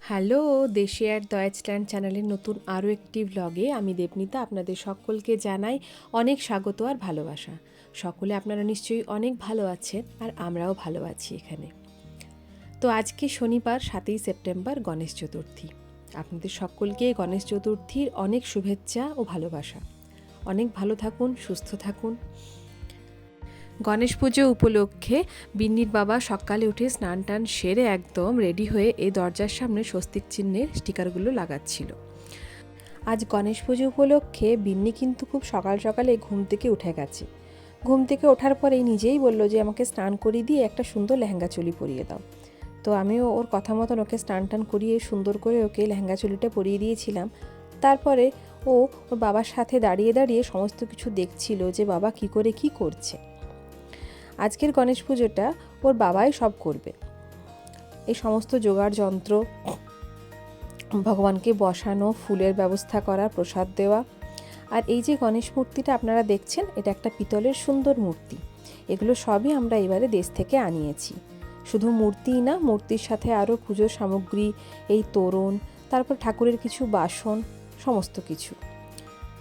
Hello, দেশি at দয়েজল্যান্ড চ্যানেলের নতুন আরও একটি ভ্লগে আমি দেবনীতা, আপনাদের সকলকে জানাই অনেক স্বাগত আর ভালোবাসা। সকলে আপনারা নিশ্চয়ই অনেক ভালো আছেন আর আমরাও ভালো আছি এখানে। তো আজকে শনিবার, সাতই সেপ্টেম্বর, গণেশ চতুর্থী। আপনাদের সকলকে গণেশ চতুর্থীর অনেক শুভেচ্ছা ও ভালোবাসা। অনেক ভালো থাকুন, সুস্থ থাকুন। গণেশ পুজো উপলক্ষে বিন্নির বাবা সকালে উঠে স্নান টান সেরে একদম রেডি হয়ে এই দরজার সামনে স্বস্তিক চিহ্নের স্টিকারগুলো লাগাচ্ছিল। আজ গণেশ পুজো উপলক্ষে বিন্নি কিন্তু খুব সকাল সকালে ঘুম থেকে উঠে গেছে। ঘুম থেকে ওঠার পরেই নিজেই বলল যে, আমাকে স্নান করিয়ে দিয়ে একটা সুন্দর লেহেঙ্গা চুলি পরিয়ে দাও। তো আমিও ওর কথা মতন ওকে স্নান টান করিয়ে সুন্দর করে ওকে লেহেঙ্গা চুলিটা পরিয়ে দিয়েছিলাম। তারপরে ও ওর বাবার সাথে দাঁড়িয়ে দাঁড়িয়ে সমস্ত কিছু দেখছিল যে, বাবা কি করে কি করছে? আজকের গণেশ পুজোটা ওর বাবাই সব করবে। এই সমস্ত জোগাড় যন্ত্র, ভগবানকে বসানো, ফুলের ব্যবস্থা করা, প্রসাদ দেওয়া, আর এই যে গণেশ মূর্তিটা আপনারা দেখছেন, এটা একটা পিতলের সুন্দর মূর্তি। এগুলো সবই আমরা এবারে দেশ থেকে আনিয়েছি। শুধু মূর্তিই না, মূর্তির সাথে আরও পুজোর সামগ্রী, এই তোরণ, তারপর ঠাকুরের কিছু বাসন, সমস্ত কিছু।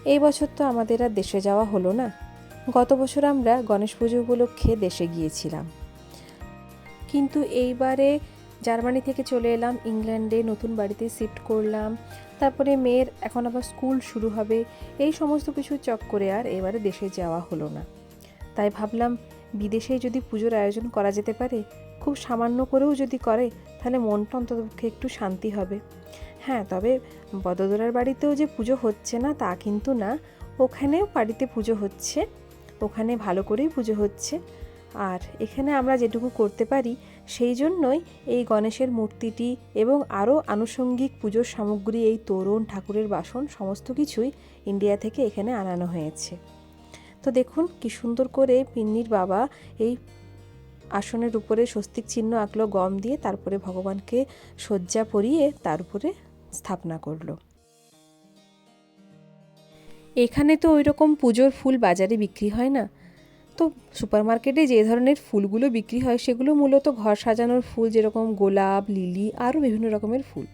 এই বছর তো আমাদের আর দেশে যাওয়া হলো না। গত বছর আমরা গণেশ পুজো উপলক্ষে দেশে গিয়েছিলাম। কিন্তু এইবারে জার্মানি থেকে চলে এলাম, ইংল্যান্ডে নতুন বাড়িতে শিফট করলাম। তারপরে মেয়ের এখন আবার স্কুল শুরু হবে। এই সমস্ত কিছু চক করে আর এবারে দেশে যাওয়া হলো না। তাই ভাবলাম, বিদেশে যদি পুজোর আয়োজন করা যেতে পারে, খুব সামান্য করেও যদি করে, তাহলে মনটা অন্ততপক্ষে একটু শান্তি হবে। হ্যাঁ তবে বদদোলার বাড়িতেও যে পুজো হচ্ছে না, তা কিন্তু না। ওখানেও বাড়িতে পুজো হচ্ছে। ওখানে ভালো করেই পুজো হচ্ছে। আর এখানে আমরা যেটুকু করতে পারি, সেই জন্যই এই গণেশের মূর্তিটি এবং আরও আনুষঙ্গিক পুজোর সামগ্রী, এই তোরণ, ঠাকুরের বাসন, সমস্ত কিছুই ইন্ডিয়া থেকে এখানে আনানো হয়েছে। তো দেখুন কি সুন্দর করে পিন্নির বাবা এই আসনের উপরে স্বস্তিক চিহ্ন আঁকলো, গম দিয়ে তারপরে ভগবানকে শয্যা পরিয়ে তার উপরে স্থাপনা করল। এখানে তো ওই রকম পুজোর ফুল বাজারে বিক্রি হয় না। তো সুপার মার্কেটে যে ধরনের ফুলগুলো বিক্রি হয়, সেগুলো মূলত ঘর সাজানোর ফুল, যেরকম গোলাপ, লিলি, আরও বিভিন্ন রকমের ফুল।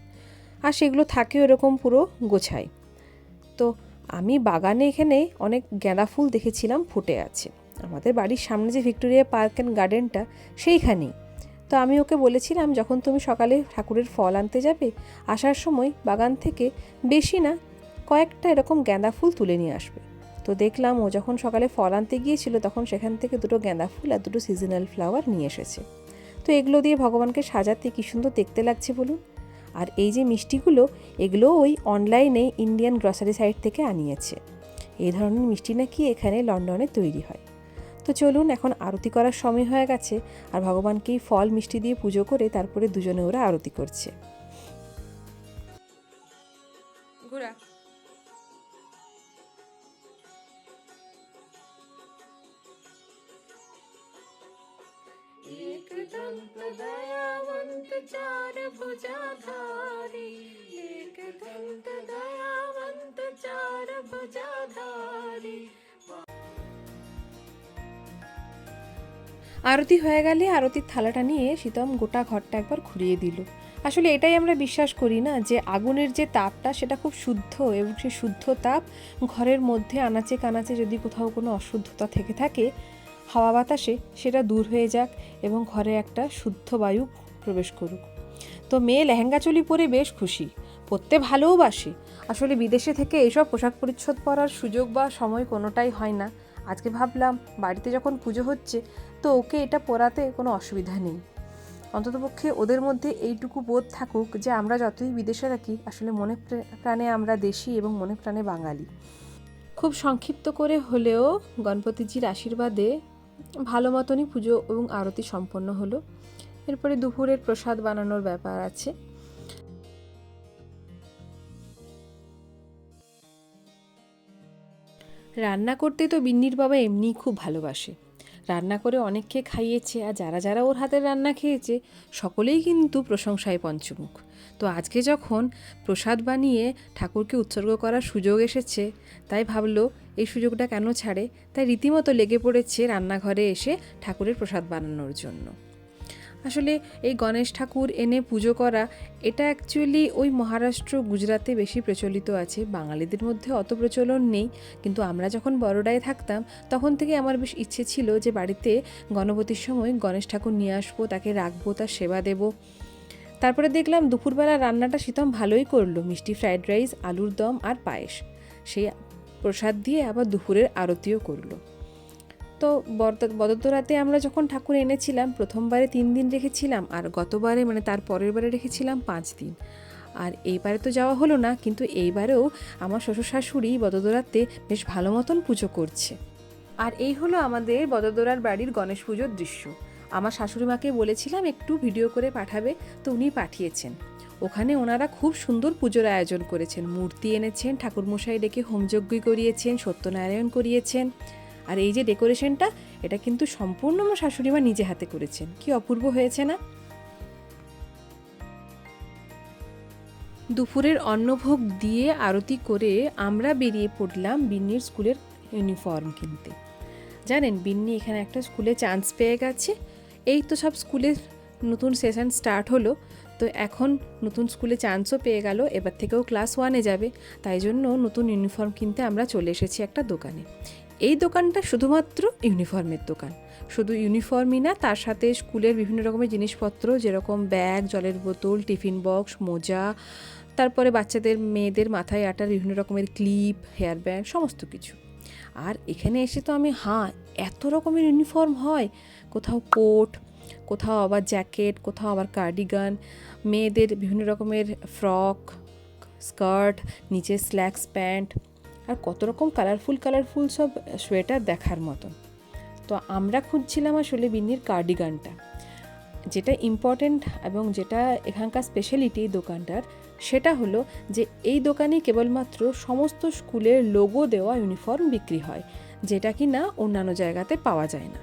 আর সেগুলো থাকে ওরকম পুরো গোছায়। তো আমি বাগানে এখানে অনেক গাঁদা ফুল দেখেছিলাম, ফুটে আছে। আমাদের বাড়ির সামনে যে ভিক্টোরিয়া পার্ক অ্যান্ড গার্ডেনটা, সেইখানেই। তো আমি ওকে বলেছিলাম, যখন তুমি সকালে ঠাকুরের ফল আনতে যাবে, আসার সময় বাগান থেকে বেশি না কয়েকটা এরকম গাঁদা ফুল তুলে নিয়ে আসবে। তো দেখলাম ও যখন সকালে ফল আনতে গিয়েছিল তখন সেখান থেকে দুটো গেঁদা ফুল আর দুটো সিজনাল ফ্লাওয়ার নিয়ে এসেছে। তো এগুলো দিয়ে ভগবানকে সাজাতে কী সুন্দর দেখতে লাগছে বলুন? আর এই যে মিষ্টিগুলো, এগুলো ওই অনলাইনে ইন্ডিয়ান গ্রসারি সাইট থেকে আনিয়েছে। এই ধরনের মিষ্টি নাকি এখানে লন্ডনে তৈরি হয়। তো চলুন এখন আরতি করার সময় হয়ে গেছে আর ভগবানকেই ফল মিষ্টি দিয়ে পুজো করে তারপরে দুজনে ওরা আরতি করছে। दयावन्त चार भुजाधारी एकदन्त दयावन्त चार भुजाधारी আরতি হয়ে গেলে আরতির থালাটা নিয়ে শীতম গোটা ঘরটা একবার ঘুরিয়ে দিল আসলে এটাই আমরা বিশ্বাস করি না যে আগুনের যে তাপটা সেটা খুব শুদ্ধ এবং সেই শুদ্ধ তাপ ঘরের মধ্যে আনাচে কানাচে যদি কোথাও কোনো অশুদ্ধতা থেকে থাকে হাওয়া বাতাসে সেটা দূর হয়ে যাক এবং ঘরে একটা শুদ্ধ বায়ু প্রবেশ করুক। তো মেয়ে লেহেঙ্গা চলি পরে বেশ খুশি, পরতে ভালোওবাসে। আসলে বিদেশে থেকে এইসব পোশাক পরিচ্ছদ পরার সুযোগ বা সময় কোনোটাই হয় না। আজকে ভাবলাম, বাড়িতে যখন পুজো হচ্ছে, তো ওকে এটা পরাতে কোনো অসুবিধা নেই। অন্ততপক্ষে ওদের মধ্যে এইটুকু বোধ থাকুক যে আমরা যতই বিদেশে থাকি, আসলে মনে প্রে- প্রাণে আমরা দেশি এবং মনে প্রাণে বাঙালি। খুব সংক্ষিপ্ত করে হলেও গণপতিজির আশীর্বাদে ভালো মতনই পুজো এবং আরতি সম্পন্ন হলো। এরপরে দুপুরের প্রসাদ বানানোর ব্যাপার আছে। রান্না করতে তো বিন্নির বাবা এমনিই খুব ভালোবাসে। রান্না করে অনেককে খাইয়েছে আর যারা যারা ওর হাতের রান্না খেয়েছে, সকলেই কিন্তু প্রশংসায় পঞ্চমুখ। তো আজকে যখন প্রসাদ বানিয়ে ঠাকুরকে উৎসর্গ করার সুযোগ এসেছে, তাই ভাবলো এই সুযোগটা কেন ছাড়ে? তাই রীতিমতো লেগে পড়েছে রান্নাঘরে এসে ঠাকুরের প্রসাদ বানানোর জন্য। আসলে এই গণেশ ঠাকুর এনে পুজো করা, এটা অ্যাকচুয়ালি ওই মহারাষ্ট্র, গুজরাতে বেশি প্রচলিত আছে। বাঙালিদের মধ্যে অত প্রচলন নেই, কিন্তু আমরা যখন বড়োডায় থাকতাম, তখন থেকে আমার বেশ ইচ্ছে ছিল যে বাড়িতে গণপতির সময় গণেশ ঠাকুর নিয়ে আসব, তাকে রাখব, তার সেবা দেব। তারপরে দেখলাম দুপুরবেলা রান্নাটা শীতম ভালোই করল, মিষ্টি ফ্রাইড রাইস, আলুর দম আর পায়েস। সেই প্রসাদ দিয়ে আবার দুপুরের আরতিও করল। তো বদরদোরাতে আমরা যখন ঠাকুর এনেছিলাম, প্রথমবারে তিন দিন রেখেছিলাম আর গতবারে মানে তার পরের বারে রেখেছিলাম পাঁচ দিন। আর এইবারে তো যাওয়া হলো না, কিন্তু এইবারেও আমার শ্বশুর শাশুড়ি বদরদোরাতে বেশ ভালো মতন পুজো করছে। আর এই হলো আমাদের বদরদোরার বাড়ির গণেশ পুজোর দৃশ্য। আমার শাশুড়ি মাকে বলেছিলাম, একটু ভিডিও করে পাঠাবে, তো উনি পাঠিয়েছেন। ওখানে ওনারা খুব সুন্দর পুজোর আয়োজন করেছেন। মূর্তি এনেছেন, ঠাকুরমশাই ডেকে হোমযজ্ঞ করিয়েছেন, সত্যনারায়ণ করিয়েছেন। আর এই যে ডেকোরেশনটা, এটা কিন্তু সম্পূর্ণ আমার শাশুড়ি মা নিজে হাতে করেছেন। কি অপূর্ব হয়েছে না? দুপুরের অন্নভোগ দিয়ে আরতি করে আমরা বেরিয়ে পড়লাম বিন্নির স্কুলের ইউনিফর্ম কিনতে। জানেন, বিন্নি এখানে একটা স্কুলে চান্স পেয়ে গেছে। এই তো সব স্কুলের নতুন সেশন স্টার্ট হলো, তো এখন নতুন স্কুলে চান্সও পেয়ে গেল, এবার থেকেও ক্লাস ওয়ানে যাবে। তাই জন্য নতুন ইউনিফর্ম কিনতে আমরা চলে এসেছি একটা দোকানে। এই দোকানটা শুধুমাত্র ইউনিফর্মের দোকান। শুধু ইউনিফর্মই না, তার সাথে স্কুলের বিভিন্ন রকমের জিনিসপত্র, যেরকম ব্যাগ, জলের বোতল, টিফিন বক্স, মোজা, তারপরে বাচ্চাদের, মেয়েদের মাথায় আটার বিভিন্ন রকমের ক্লিপ, হেয়ার ব্যান্ড, সমস্ত কিছু। আর এখানে এসে তো আমি, হাঁ, এত রকমের ইউনিফর্ম হয়। কোথাও কোট, কোথাও আবার জ্যাকেট, কোথাও আবার কার্ডিগান, মেয়েদের বিভিন্ন রকমের ফ্রক, স্কার্ট, নিচে স্ল্যাক্স প্যান্ট। আর কত রকম কালারফুল কালারফুল সব সোয়েটার দেখার মতন তো আমরা খুঁজছিলাম আসলে বিন্নির কার্ডিগানটা যেটা ইম্পর্ট্যান্ট এবং যেটা এখানকার স্পেশালিটি এই দোকানটার, সেটা হলো যে এই দোকানে কেবলমাত্র সমস্ত স্কুলের লোগো দেওয়া ইউনিফর্ম বিক্রি হয়, যেটা কি না অন্যান্য জায়গাতে পাওয়া যায় না।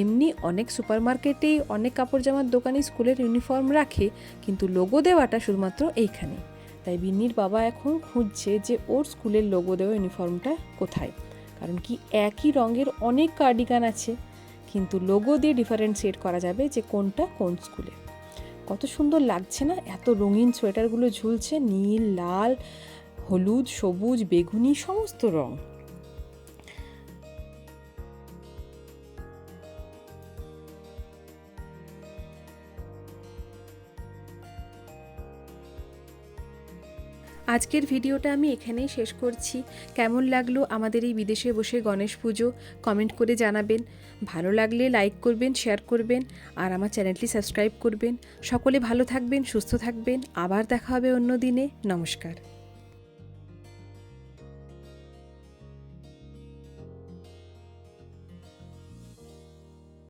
এমনি অনেক সুপার মার্কেটেই অনেক কাপড় জামার দোকানে স্কুলের ইউনিফর্ম রাখে, কিন্তু লোগো দেওয়াটা শুধুমাত্র এইখানে তাই বিন্নির বাবা এখন খুঁজছে যে ওর স্কুলের লোগো দেওয়া ইউনিফর্মটা কোথায়। কারণ কি একই রঙের অনেক কার্ডিগান আছে, কিন্তু লোগো দিয়ে ডিফারেন্সিয়েট করা যাবে যে কোনটা কোন স্কুলে। কত সুন্দর লাগছে না? এত রঙিন সোয়েটারগুলো ঝুলছে, নীল, লাল, হলুদ, সবুজ, বেগুনি, সমস্ত রং। আজকের ভিডিওটা আমি এখানেই শেষ করছি। কেমন লাগল আমাদের এই বিদেশে বসে গণেশ পুজো? কমেন্ট করে জানাবেন। ভালো লাগলে লাইক করবেন, শেয়ার করবেন, আর আমার চ্যানেলটি সাবস্ক্রাইব করবেন। সকলে ভালো থাকবেন, সুস্থ থাকবেন। আবার দেখা হবে অন্য দিনে। নমস্কার।